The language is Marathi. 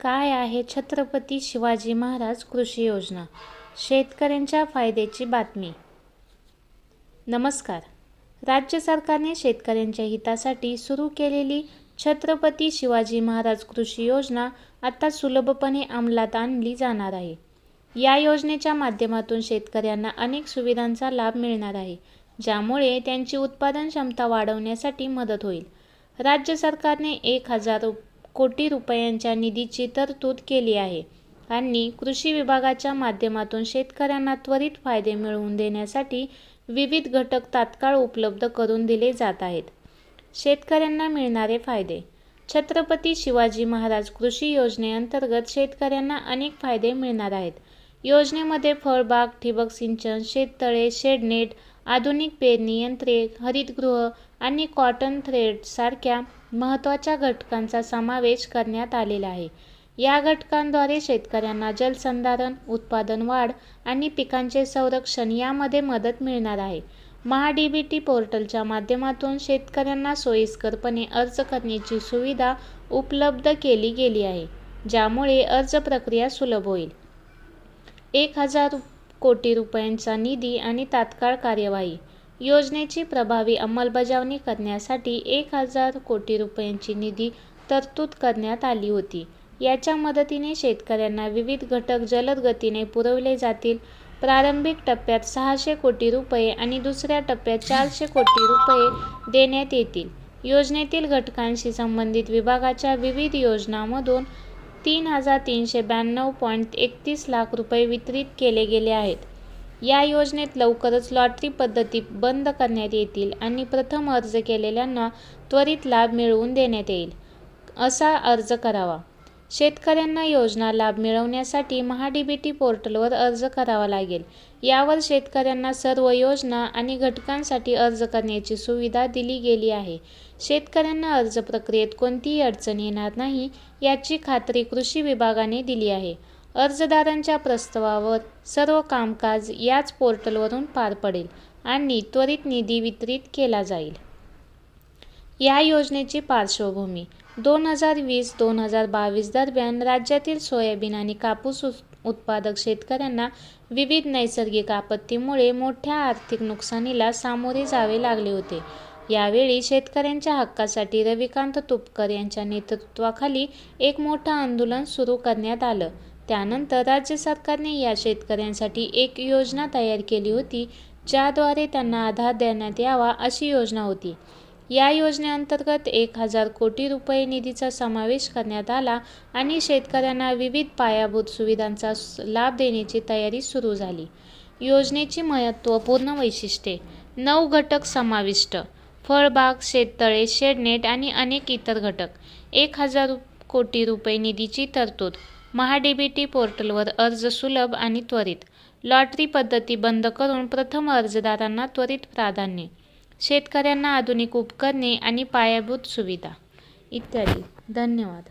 काय आहे छत्रपती शिवाजी महाराज कृषी योजना? शेतकऱ्यांच्या फायद्याची बातमी नमस्कार. राज्य सरकारने शेतकऱ्यांच्या हितासाठी सुरू केलेली छत्रपती शिवाजी महाराज कृषी योजना आता सुलभपणे अंमलात आणली जाणार आहे. या योजनेच्या माध्यमातून शेतकऱ्यांना अनेक सुविधांचा लाभ मिळणार आहे, ज्यामुळे त्यांची उत्पादन क्षमता वाढवण्यासाठी मदत होईल. राज्य सरकारने एक हजार कोटी रुपयांच्या निधीची तरतूद केली आहे आणि कृषी विभागाच्या माध्यमातून शेतकऱ्यांना त्वरित फायदे मिळवून देण्यासाठी विविध घटक तात्काळ उपलब्ध करून दिले जात आहेत. शेतकऱ्यांना मिळणारे फायदे छत्रपती शिवाजी महाराज कृषी योजनेअंतर्गत शेतकऱ्यांना अनेक फायदे मिळणार आहेत. योजनेमध्ये फळबाग, ठिबक सिंचन, शेततळे, शेडनेट, आधुनिक पेरणी यंत्रे, हरितगृह आणि कॉटन थ्रेडसारख्या महत्त्वाच्या घटकांचा समावेश करण्यात आलेला आहे. या घटकांद्वारे शेतकऱ्यांना जलसंधारण, उत्पादन वाढ आणि पिकांचे संरक्षण यामध्ये मदत मिळणार आहे. महाडीबीटी पोर्टलच्या माध्यमातून शेतकऱ्यांना सोयीस्करपणे अर्ज करण्याची सुविधा उपलब्ध केली गेली आहे, ज्यामुळे अर्ज प्रक्रिया सुलभ होईल. एक हजार कोटी रुपयांचा निधी आणि तात्काळ कार्यवाही योजनेची प्रभावी अंमलबजावणी करण्यासाठी एक हजार कोटी रुपयांची निधी तरतूद करण्यात आली होती. याच्या मदतीने शेतकऱ्यांना विविध घटक जलद गतीने पुरवले जातील. प्रारंभिक टप्प्यात सहाशे कोटी रुपये आणि दुसऱ्या टप्प्यात चारशे कोटी रुपये देण्यात येतील. योजनेतील घटकांशी संबंधित विभागाच्या विविध योजनांमधून तीन हजार तीनशे ब्याण्णव पॉईंट एकतीस लाख रुपये वितरित केले गेले आहेत. या योजनेत लवकरच लॉटरी पद्धती बंद करण्यात येतील आणि प्रथम अर्ज केलेल्यांना त्वरित लाभ मिळवून देण्यात येईल. असा अर्ज करावा? शेतकऱ्यांना योजना लाभ मिळवण्यासाठी महाडीबीटी पोर्टलवर अर्ज करावा लागेल. यावर शेतकऱ्यांना सर्व योजना आणि घटकांसाठी अर्ज करण्याची सुविधा दिली गेली आहे. शेतकऱ्यांना अर्ज प्रक्रियेत कोणतीही अडचण येणार नाही, याची खात्री कृषी विभागाने दिली आहे. अर्जदारांच्या प्रस्तावावर सर्व कामकाज याच पोर्टलवरून पार पडेल आणि त्वरित निधी वितरित केला जाईल. या योजनेची पार्श्वभूमी दोन हजार वीस दोन हजार बावीस दरम्यान राज्यातील सोयाबीन आणि कापूस उत्पादक शेतकऱ्यांना विविध नैसर्गिक आपत्तीमुळे मोठ्या आर्थिक नुकसानीला सामोरे जावे लागले होते. यावेळी शेतकऱ्यांच्या हक्कासाठी रविकांत तुपकर यांच्या नेतृत्वाखाली एक मोठं आंदोलन सुरू करण्यात आलं. त्यानंतर राज्य सरकारने या शेतकऱ्यांसाठी एक योजना तयार केली होती, ज्याद्वारे त्यांना आधार देण्यात यावा अशी योजना होती. या योजनेअंतर्गत एक हजार कोटी रुपये निधीचा समावेश करण्यात आला आणि शेतकऱ्यांना विविध पायाभूत सुविधांचा लाभ देण्याची तयारी सुरू झाली. योजनेची महत्त्वपूर्ण वैशिष्ट्ये नऊ घटक समाविष्ट फळबाग, शेततळे, शेडनेट आणि अनेक इतर घटक. एक हजार कोटी रुपये निधीची तरतूद महाडीबीटी पोर्टलवर अर्ज सुलभ आणि त्वरित लॉटरी पद्धती बंद करून प्रथम अर्जदारांना त्वरित प्राधान्य शेतकऱ्यांना आधुनिक उपकरणे आणि पायाभूत सुविधा इत्यादी धन्यवाद.